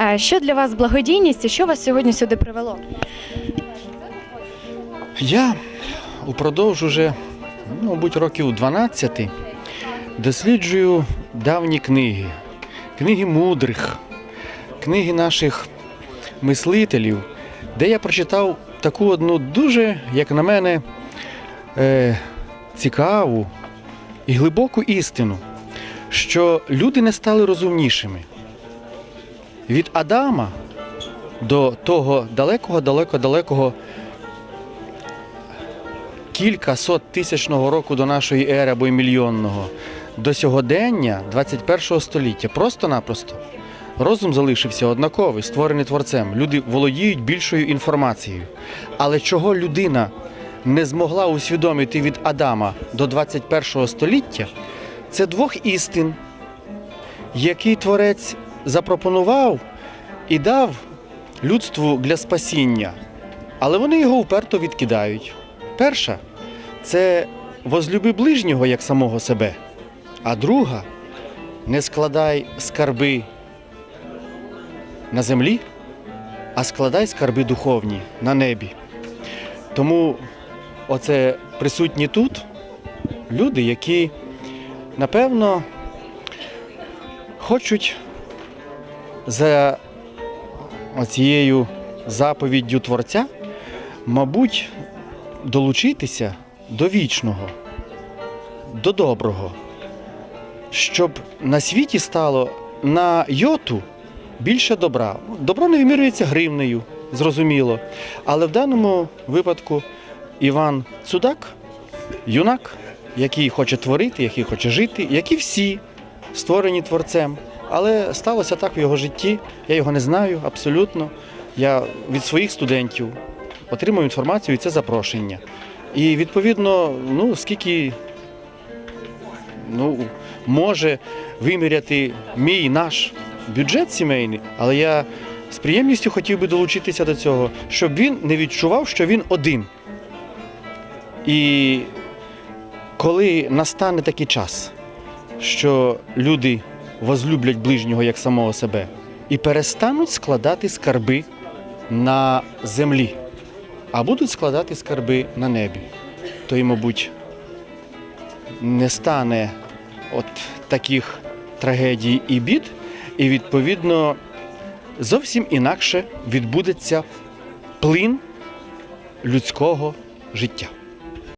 Е, Що для вас благодійність і що вас сьогодні сюди привело? Я упродовж уже, ну, мабуть, років 12 досліджую давні книги, книги мудрих, книги наших мислителів, де я прочитав таку одну дуже, як на мене, е, цікаву і глибоку істину, що люди не стали розумнішими. Від Адама до того далекого, далеко, далекого кілька сот тисячного року до нашої ери або й мільйонного до сьогодення 21 століття. Просто-напросто розум залишився однаковий, створений творцем. Люди володіють більшою інформацією. Але чого людина не змогла усвідомити від Адама до 21 століття, це двох істин, які творець запропонував і дав людству для спасіння. Але вони його уперто відкидають. Перша це возлюби ближнього як самого себе, а друга не складай скарби на землі, а складай скарби духовні на небі. Тому оце присутні тут люди, які напевно хочуть за оцією заповіддю Творця, мабуть, долучитися до вічного, до доброго, щоб на світі стало на йоту більше добра. Добро не вимірюється гривнею, зрозуміло. Але в даному випадку Іван Цудак, юнак, який хоче творити, який хоче жити, як і всі створені творцем. Але сталося так в його житті. Я його не знаю абсолютно. Я від своїх студентів отримую інформацію і це запрошення. І відповідно, ну скільки ну, може виміряти мій наш бюджет сімейний, але я з приємністю хотів би долучитися до цього, щоб він не відчував, що він один. І коли настане такий час, що люди возлюблять ближнього як самого себе і перестануть складати скарби на землі, а будуть складати скарби на небі, то й, мабуть, не стане от таких трагедій і бід, і відповідно зовсім інакше відбудеться плин людського життя.